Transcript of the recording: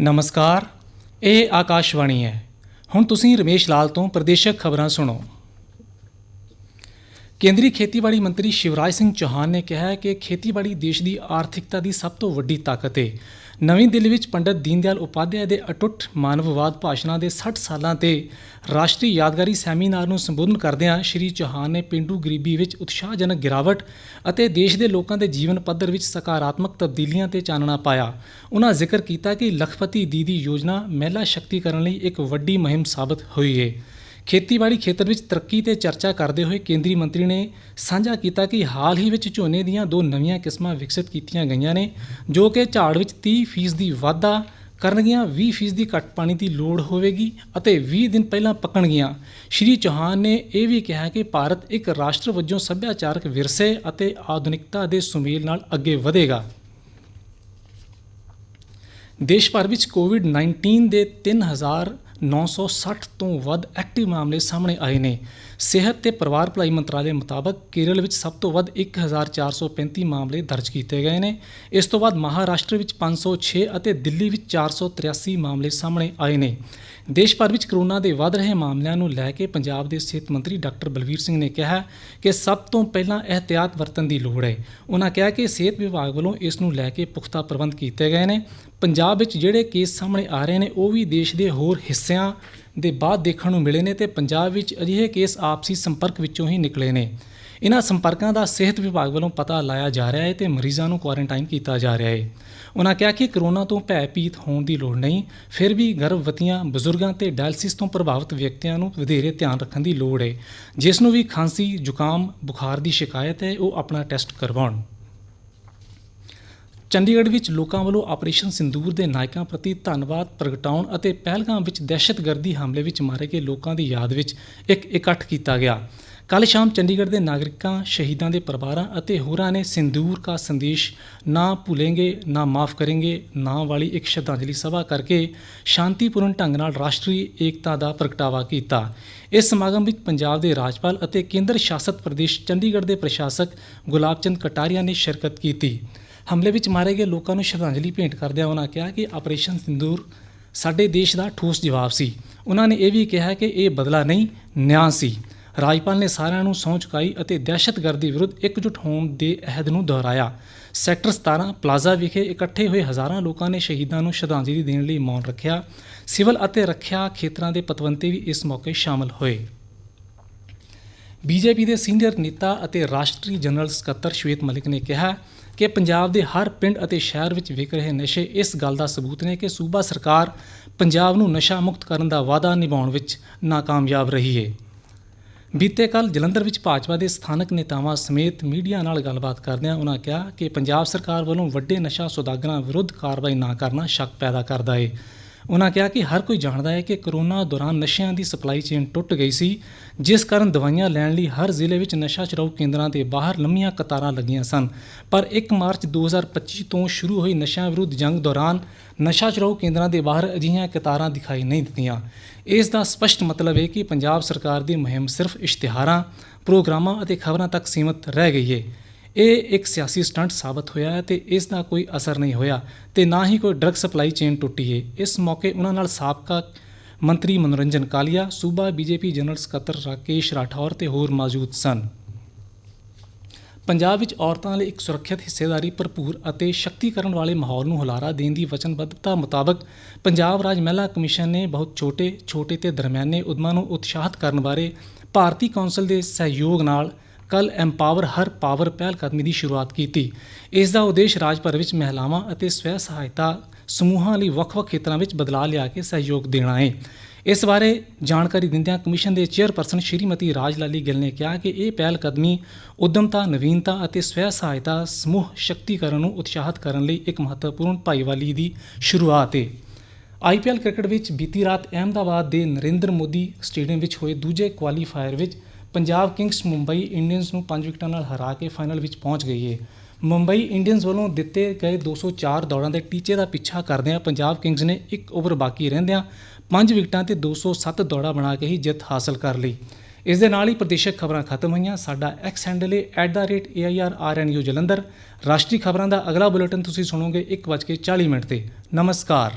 ਨਮਸਕਾਰ ਇਹ ਆਕਾਸ਼ਵਾਣੀ ਹੈ। ਹੁਣ ਤੁਸੀਂ ਰਮੇਸ਼ ਲਾਲ ਤੋਂ ਪ੍ਰਦੇਸ਼ਕ ਖਬਰਾਂ ਸੁਣੋ। ਕੇਂਦਰੀ ਖੇਤੀਬਾੜੀ ਮੰਤਰੀ ਸ਼ਿਵਰਾਜ ਸਿੰਘ ਚੌਹਾਨ ਨੇ ਕਿਹਾ ਹੈ ਕਿ ਖੇਤੀਬਾੜੀ ਦੇਸ਼ ਦੀ ਆਰਥਿਕਤਾ ਦੀ ਸਭ ਤੋਂ ਵੱਡੀ ਤਾਕਤ ਹੈ ਨਵੀਂ ਦਿੱਲੀ ਵਿੱਚ ਪੰਡਤ ਦੀਨਦਿਆਲ ਉਪਾਧਿਆਏ ਦੇ ਅਟੁੱਟ ਮਾਨਵਵਾਦ ਭਾਸ਼ਣਾਂ ਦੇ 60 ਸਾਲਾਂ ਤੇ ਰਾਸ਼ਟਰੀ ਯਾਦਗਾਰੀ ਸੈਮੀਨਾਰ ਨੂੰ ਸੰਬੋਧਨ ਕਰਦਿਆਂ ਸ਼੍ਰੀ ਚੌਹਾਨ ਨੇ ਪਿੰਡੂ ਗਰੀਬੀ ਵਿੱਚ ਉਤਸ਼ਾਹਜਨਕ ਗਿਰਾਵਟ ਅਤੇ ਦੇਸ਼ ਦੇ ਲੋਕਾਂ ਦੇ ਜੀਵਨ ਪੱਧਰ ਵਿੱਚ ਸਕਾਰਾਤਮਕ ਤਬਦੀਲੀਆਂ ਤੇ ਚਾਨਣਾ ਪਾਇਆ। ਉਹਨਾਂ ਜ਼ਿਕਰ ਕੀਤਾ ਕਿ ਲਖਪਤੀ ਦੀਦੀ ਯੋਜਨਾ ਮਹਿਲਾ ਸ਼ਕਤੀਕਰਨ ਲਈ ਇੱਕ ਵੱਡੀ ਮੁਹਿੰਮ ਸਾਬਤ ਹੋਈ ਹੈ ਖੇਤੀਬਾੜੀ ਖੇਤਰ ਵਿੱਚ ਤਰੱਕੀ ਤੇ ਚਰਚਾ ਕਰਦੇ ਹੋਏ ਕੇਂਦਰੀ ਮੰਤਰੀ ਨੇ ਸਾਂਝਾ ਕੀਤਾ ਕਿ ਹਾਲ ਹੀ ਵਿੱਚ ਝੋਨੇ ਦੀਆਂ ਦੋ ਨਵੀਆਂ ਕਿਸਮਾਂ ਵਿਕਸਿਤ ਕੀਤੀਆਂ ਗਈਆਂ ਨੇ, ਜੋ ਕਿ ਝਾੜ ਵਿੱਚ 30% ਦੀ ਵਾਧਾ ਕਰਨਗੀਆਂ 20% ਦੀ ਘੱਟ ਪਾਣੀ ਦੀ ਲੋੜ ਹੋਵੇਗੀ ਅਤੇ 20 ਦਿਨ ਪਹਿਲਾਂ ਪੱਕਣਗੀਆਂ। ਸ਼੍ਰੀ ਚੌਹਾਨ ਨੇ ਇਹ ਵੀ ਕਿਹਾ ਕਿ ਭਾਰਤ ਇੱਕ ਰਾਸ਼ਟਰ ਵਜੋਂ ਸੱਭਿਆਚਾਰਕ ਵਿਰਸੇ ਅਤੇ ਆਧੁਨਿਕਤਾ ਦੇ ਸੁਮੇਲ ਨਾਲ ਅੱਗੇ ਵਧੇਗਾ। ਦੇਸ਼ ਭਰ ਵਿੱਚ ਕੋਵਿਡ-19 ਦੇ 3960 ਤੋਂ ਵੱਧ ਐਕਟਿਵ ਮਾਮਲੇ ਸਾਹਮਣੇ ਆਏ ਨੇ। ਸਿਹਤ ਤੇ ਪਰਿਵਾਰ ਭਲਾਈ ਮੰਤਰਾਲੇ ਮੁਤਾਬਕ ਕੇਰਲ ਵਿੱਚ ਸਭ ਤੋਂ ਵੱਧ 1435 ਮਾਮਲੇ ਦਰਜ ਕੀਤੇ ਗਏ ਨੇ। ਇਸ ਤੋਂ ਬਾਅਦ ਮਹਾਰਾਸ਼ਟਰ ਵਿੱਚ 506 ਅਤੇ ਦਿੱਲੀ ਵਿੱਚ 483 ਮਾਮਲੇ ਸਾਹਮਣੇ ਆਏ ਨੇ। ਦੇਸ਼ ਭਰ ਵਿੱਚ ਕਰੋਨਾ ਦੇ ਵੱਧ ਰਹੇ ਮਾਮਲਿਆਂ ਨੂੰ ਲੈ ਕੇ ਪੰਜਾਬ ਦੇ ਸਿਹਤ ਮੰਤਰੀ ਡਾਕਟਰ ਬਲਵੀਰ ਸਿੰਘ ਨੇ ਕਿਹਾ ਕਿ ਸਭ ਤੋਂ ਪਹਿਲਾਂ ਇਹਤਿਆਤ ਵਰਤਣ ਦੀ ਲੋੜ ਹੈ। ਉਹਨਾਂ ਕਿਹਾ ਕਿ ਸਿਹਤ ਵਿਭਾਗ ਵੱਲੋਂ ਇਸ ਨੂੰ ਲੈ ਕੇ ਪੁਖਤਾ ਪ੍ਰਬੰਧ ਕੀਤੇ ਗਏ ਨੇ। ਪੰਜਾਬ ਵਿੱਚ ਜਿਹੜੇ ਕੇਸ ਸਾਹਮਣੇ ਆ ਰਹੇ ਨੇ, ਉਹ ਵੀ ਦੇਸ਼ ਦੇ ਹੋਰ ਹਿੱਸਿਆਂ ਦੇ ਬਾਅਦ ਦੇਖਣ ਨੂੰ ਮਿਲੇ ਨੇ ਤੇ ਪੰਜਾਬ ਵਿੱਚ ਅਜਿਹੇ ਕੇਸ ਆਪਸੀ ਸੰਪਰਕ ਵਿੱਚੋਂ ਹੀ ਨਿਕਲੇ ਨੇ। ਇਹਨਾਂ ਸੰਪਰਕਾਂ ਦਾ ਸਿਹਤ ਵਿਭਾਗ ਵੱਲੋਂ ਪਤਾ ਲਾਇਆ ਜਾ ਰਿਹਾ ਹੈ ਤੇ ਮਰੀਜ਼ਾਂ ਨੂੰ ਕੁਆਰੰਟਾਈਨ ਕੀਤਾ ਜਾ ਰਿਹਾ ਹੈ। ਉਹਨਾਂ ਕਿਹਾ ਕਿ ਕਰੋਨਾ ਤੋਂ ਭੈਭੀਤ ਹੋਣ ਦੀ ਲੋੜ ਨਹੀਂ, ਫਿਰ ਵੀ ਗਰਭਵਤੀਆਂ, ਬਜ਼ੁਰਗਾਂ ਤੇ ਡਾਇਲਸਿਸ ਤੋਂ ਪ੍ਰਭਾਵਿਤ ਵਿਅਕਤੀਆਂ ਨੂੰ ਵਧੇਰੇ ਧਿਆਨ ਰੱਖਣ ਦੀ ਲੋੜ ਹੈ। ਜਿਸ ਨੂੰ ਵੀ ਖਾਂਸੀ, ਜ਼ੁਕਾਮ, ਬੁਖਾਰ ਦੀ ਸ਼ਿਕਾਇਤ ਹੈ, ਉਹ ਆਪਣਾ ਟੈਸਟ ਕਰਵਾਉਣ। ਚੰਡੀਗੜ੍ਹ ਵਿੱਚ ਲੋਕਾਂ ਵੱਲੋਂ ਆਪਰੇਸ਼ਨ ਸਿੰਦੂਰ ਦੇ ਨਾਇਕਾਂ ਪ੍ਰਤੀ ਧੰਨਵਾਦ, ਪ੍ਰਗਟਾਉਣ ਅਤੇ ਪਹਿਲਗਾਮ ਵਿੱਚ ਦਹਿਸ਼ਤਗਰਦੀ ਹਮਲੇ ਵਿੱਚ ਮਾਰੇ ਗਏ ਲੋਕਾਂ ਦੀ ਯਾਦ ਵਿੱਚ ਇੱਕ ਇਕੱਠ ਕੀਤਾ ਗਿਆ। ਕੱਲ ਸ਼ਾਮ ਚੰਡੀਗੜ੍ਹ ਦੇ ਨਾਗਰਿਕਾਂ, ਸ਼ਹੀਦਾਂ ਦੇ ਪਰਿਵਾਰਾਂ ਅਤੇ ਹੋਰਾਂ ਨੇ ਸਿੰਦੂਰ ਦਾ ਸੰਦੇਸ਼ ਨਾ ਭੁਲੇਂਗੇ, ਨਾ ਮਾਫ ਕਰਾਂਗੇ, ਨਾ ਵਾਲੀ ਇੱਕ ਸ਼ਰਧਾਂਜਲੀ ਸਭਾ ਕਰਕੇ ਸ਼ਾਂਤੀਪੂਰਨ ਢੰਗ ਨਾਲ ਰਾਸ਼ਟਰੀ ਏਕਤਾ ਦਾ ਪ੍ਰਗਟਾਵਾ ਕੀਤਾ। ਇਸ ਸਮਾਗਮ ਵਿੱਚ ਪੰਜਾਬ ਦੇ ਰਾਜਪਾਲ ਅਤੇ ਕੇਂਦਰ ਸ਼ਾਸਤ ਪ੍ਰਦੇਸ਼ ਚੰਡੀਗੜ੍ਹ ਦੇ ਪ੍ਰਸ਼ਾਸਕ ਗੁਲਾਬਚੰਦ ਕਟਾਰੀਆ ਨੇ ਸ਼ਿਰਕਤ ਕੀਤੀ। ਹਮਲੇ ਵਿੱਚ ਮਾਰੇ ਗਏ ਲੋਕਾਂ ਨੂੰ ਸ਼ਰਧਾਂਜਲੀ ਭੇਂਟ ਕਰਦਿਆਂ ਉਹਨਾਂ ਕਿਹਾ ਕਿ ਆਪਰੇਸ਼ਨ ਸਿੰਦੂਰ ਸਾਡੇ ਦੇਸ਼ ਦਾ ਠੋਸ ਜਵਾਬ ਸੀ। ਉਹਨਾਂ ਨੇ ਇਹ ਵੀ ਕਿਹਾ ਕਿ ਇਹ ਬਦਲਾ ਨਹੀਂ, ਨਿਆਂ ਸੀ। ਰਾਜਪਾਲ ਨੇ ਸਾਰਿਆਂ ਨੂੰ ਸਹੁੰ ਚੁਕਾਈ ਅਤੇ ਦਹਿਸ਼ਤਗਰਦੀ ਵਿਰੁੱਧ ਇਕਜੁੱਟ ਹੋਣ ਦੇ ਅਹਿਦ ਨੂੰ ਦੁਹਰਾਇਆ। ਸੈਕਟਰ 17 ਪਲਾਜ਼ਾ ਵਿਖੇ ਇਕੱਠੇ ਹੋਏ ਹਜ਼ਾਰਾਂ ਲੋਕਾਂ ਨੇ ਸ਼ਹੀਦਾਂ ਨੂੰ ਸ਼ਰਧਾਂਜਲੀ ਦੇਣ ਲਈ ਮੌਨ ਰੱਖਿਆ। ਸਿਵਲ ਅਤੇ ਰੱਖਿਆ ਖੇਤਰਾਂ ਦੇ ਪਤਵੰਤੇ ਵੀ ਇਸ ਮੌਕੇ ਸ਼ਾਮਲ ਹੋਏ। ਬੀਜੇਪੀ ਦੇ ਸੀਨੀਅਰ ਨੇਤਾ ਅਤੇ ਰਾਸ਼ਟਰੀ ਜਨਰਲ ਸਕੱਤਰ ਸ਼ਵੇਤ ਮਲਿਕ ਨੇ ਕਿਹਾ ਕਿ ਪੰਜਾਬ ਦੇ ਹਰ ਪਿੰਡ ਅਤੇ ਸ਼ਹਿਰ ਵਿੱਚ ਵਿਕ ਰਹੇ ਨਸ਼ੇ ਇਸ ਗੱਲ ਦਾ ਸਬੂਤ ਨੇ ਕਿ ਸੂਬਾ ਸਰਕਾਰ ਪੰਜਾਬ ਨੂੰ ਨਸ਼ਾ ਮੁਕਤ ਕਰਨ ਦਾ ਵਾਅਦਾ ਨਿਭਾਉਣ ਵਿੱਚ ਨਾਕਾਮਯਾਬ ਰਹੀ ਹੈ। ਬੀਤੇ ਕੱਲ ਜਲੰਧਰ ਵਿੱਚ ਭਾਜਪਾ ਦੇ ਸਥਾਨਕ ਨੇਤਾਵਾਂ ਸਮੇਤ ਮੀਡੀਆ ਨਾਲ ਗੱਲਬਾਤ ਕਰਦਿਆਂ ਉਹਨਾਂ ਕਿਹਾ ਕਿ ਪੰਜਾਬ ਸਰਕਾਰ ਵੱਲੋਂ ਵੱਡੇ ਨਸ਼ਾ ਸੌਦਾਗਰਾਂ ਵਿਰੁੱਧ ਕਾਰਵਾਈ ਨਾ ਕਰਨਾ ਸ਼ੱਕ ਪੈਦਾ ਕਰਦਾ ਹੈ ਉਹਨਾਂ ਕਿਹਾ ਕਿ ਹਰ ਕੋਈ ਜਾਣਦਾ ਹੈ ਕਿ ਕਰੋਨਾ ਦੌਰਾਨ ਨਸ਼ਿਆਂ ਦੀ ਸਪਲਾਈ ਚੇਨ ਟੁੱਟ ਗਈ ਸੀ, ਜਿਸ ਕਾਰਨ ਦਵਾਈਆਂ ਲੈਣ ਲਈ ਹਰ ਜ਼ਿਲ੍ਹੇ ਵਿੱਚ ਨਸ਼ਾ ਛੁਡਾਊ ਕੇਂਦਰਾਂ ਦੇ ਬਾਹਰ ਲੰਮੀਆਂ ਕਤਾਰਾਂ ਲੱਗੀਆਂ ਸਨ। ਪਰ 1 ਮਾਰਚ 2025 ਤੋਂ ਸ਼ੁਰੂ ਹੋਈ ਨਸ਼ਿਆਂ ਵਿਰੁੱਧ ਜੰਗ ਦੌਰਾਨ ਨਸ਼ਾ ਛੁਡਾਊ ਕੇਂਦਰਾਂ ਦੇ ਬਾਹਰ ਅਜਿਹੀਆਂ ਕਤਾਰਾਂ ਦਿਖਾਈ ਨਹੀਂ ਦਿੱਤੀਆਂ। ਇਸ ਦਾ ਸਪਸ਼ਟ ਮਤਲਬ ਹੈ ਕਿ ਪੰਜਾਬ ਸਰਕਾਰ ਦੀ ਮੁਹਿੰਮ ਸਿਰਫ ਇਸ਼ਤਿਹਾਰਾਂ, ਪ੍ਰੋਗਰਾਮਾਂ ਅਤੇ ਖਬਰਾਂ ਤੱਕ ਸੀਮਤ ਰਹਿ ਗਈ ਹੈ। ਇਹ ਇੱਕ ਸਿਆਸੀ ਸਟੰਟ ਸਾਬਤ ਹੋਇਆ ਹੈ ਤੇ ਇਸ ਦਾ ਕੋਈ ਅਸਰ ਨਹੀਂ ਹੋਇਆ ਤੇ ਨਾ ਹੀ ਕੋਈ ਡਰੱਗ ਸਪਲਾਈ ਚੇਨ ਟੁੱਟੀ ਹੈ ਇਸ ਮੌਕੇ ਉਹਨਾਂ ਨਾਲ ਸਾਬਕਾ ਮੰਤਰੀ ਮਨੋਰੰਜਨ ਕਾਲੀਆ, ਸੂਬਾ ਬੀਜੇਪੀ ਜਨਰਲ ਸਕੱਤਰ ਰਾਕੇਸ਼ ਰਾਠੌਰ ਤੇ ਹੋਰ ਮੌਜੂਦ ਸਨ। ਪੰਜਾਬ ਵਿੱਚ ਔਰਤਾਂ ਲਈ ਇੱਕ ਸੁਰੱਖਿਅਤ ਹਿੱਸੇਦਾਰੀ ਭਰਪੂਰ ਅਤੇ ਸ਼ਕਤੀਕਰਨ ਵਾਲੇ ਮਾਹੌਲ ਨੂੰ ਹੁਲਾਰਾ ਦੇਣ ਦੀ ਵਚਨਬੱਧਤਾ ਮੁਤਾਬਕ ਪੰਜਾਬ ਰਾਜ ਮਹਿਲਾ ਕਮਿਸ਼ਨ ਨੇ ਬਹੁਤ ਛੋਟੇ ਛੋਟੇ ਤੇ ਦਰਮਿਆਨੇ ਉਦਮਾਂ ਨੂੰ ਉਤਸ਼ਾਹਿਤ ਕਰਨ ਬਾਰੇ ਭਾਰਤੀ ਕੌਂਸਲ ਦੇ ਸਹਿਯੋਗ ਨਾਲ ਕੱਲ ਐਮਪਾਵਰ ਹਰ ਪਾਵਰ ਪਹਿਲ ਕਦਮੀ ਦੀ ਸ਼ੁਰੂਆਤ ਕੀਤੀ। ਇਸ ਦਾ ਉਦੇਸ਼ ਰਾਜ ਭਰ ਵਿੱਚ ਮਹਿਲਾਵਾਂ ਅਤੇ ਸਵੈ ਸਹਾਇਤਾ ਸਮੂਹਾਂ ਲਈ ਵੱਖ-ਵੱਖ ਖੇਤਰਾਂ ਵਿੱਚ ਬਦਲਾਅ ਲਿਆ ਕੇ ਸਹਿਯੋਗ ਦੇਣਾ ਹੈ ਇਸ ਬਾਰੇ ਜਾਣਕਾਰੀ ਦਿੰਦਿਆਂ ਕਮਿਸ਼ਨ ਦੇ ਚੇਅਰਪਰਸਨ ਸ਼੍ਰੀਮਤੀ ਰਾਜ ਲਾਲੀ ਗਿੱਲ ਨੇ ਕਿਹਾ ਕਿ ਇਹ ਪਹਿਲ ਕਦਮੀ ਉਦਮਤਾ, ਨਵੀਨਤਾ ਅਤੇ ਸਵੈ ਸਹਾਇਤਾ ਸਮੂਹ ਸ਼ਕਤੀਕਰਨ ਨੂੰ ਉਤਸ਼ਾਹਿਤ ਕਰਨ ਲਈ ਇੱਕ ਮਹੱਤਵਪੂਰਨ ਭਾਈਵਾਲੀ ਦੀ ਸ਼ੁਰੂਆਤ ਹੈ ਆਈਪੀਐਲ ਕ੍ਰਿਕਟ ਵਿੱਚ ਬੀਤੀ ਰਾਤ ਅਹਿਮਦਾਬਾਦ ਦੇ ਨਰਿੰਦਰ ਮੋਦੀ ਸਟੇਡੀਅਮ ਵਿੱਚ ਹੋਏ ਦੂਜੇ ਕੁਆਲੀਫਾਇਰ ਵਿੱਚ ਪੰਜਾਬ ਕਿੰਗਸ ਮੁੰਬਈ ਇੰਡੀਅਨਸ ਨੂੰ 5 ਵਿਕਟਾਂ ਨਾਲ ਹਰਾ ਕੇ ਫਾਈਨਲ ਵਿੱਚ ਪਹੁੰਚ ਗਈ ਹੈ ਮੁੰਬਈ ਇੰਡੀਅਨਸ ਵੱਲੋਂ ਦਿੱਤੇ ਗਏ 204 ਦੌੜਾਂ ਦੇ ਟੀਚੇ ਦਾ ਪਿੱਛਾ ਕਰਦਿਆਂ ਪੰਜਾਬ ਕਿੰਗਸ ਨੇ ਇੱਕ ਓਵਰ ਬਾਕੀ ਰਹਿੰਦਿਆਂ 5 ਵਿਕਟਾਂ ਤੇ 207 ਦੌੜਾਂ ਬਣਾ ਕੇ ਹੀ ਜਿੱਤ ਹਾਸਲ ਕਰ ਲਈ। ਇਸ ਦੇ ਨਾਲ ਹੀ ਪ੍ਰਦੇਸ਼ਕ ਖਬਰਾਂ ਖਤਮ ਹੋਈਆਂ। ਸਾਡਾ ਐਕਸ ਹੈਂਡਲ ਹੈ @airrnu ਜਲੰਧਰ। ਰਾਸ਼ਟਰੀ ਖਬਰਾਂ ਦਾ ਅਗਲਾ ਬੁਲੇਟਿਨ ਤੁਸੀਂ ਸੁਣੋਗੇ 1:40 ਮਿੰਟ ਤੇ। ਨਮਸਕਾਰ।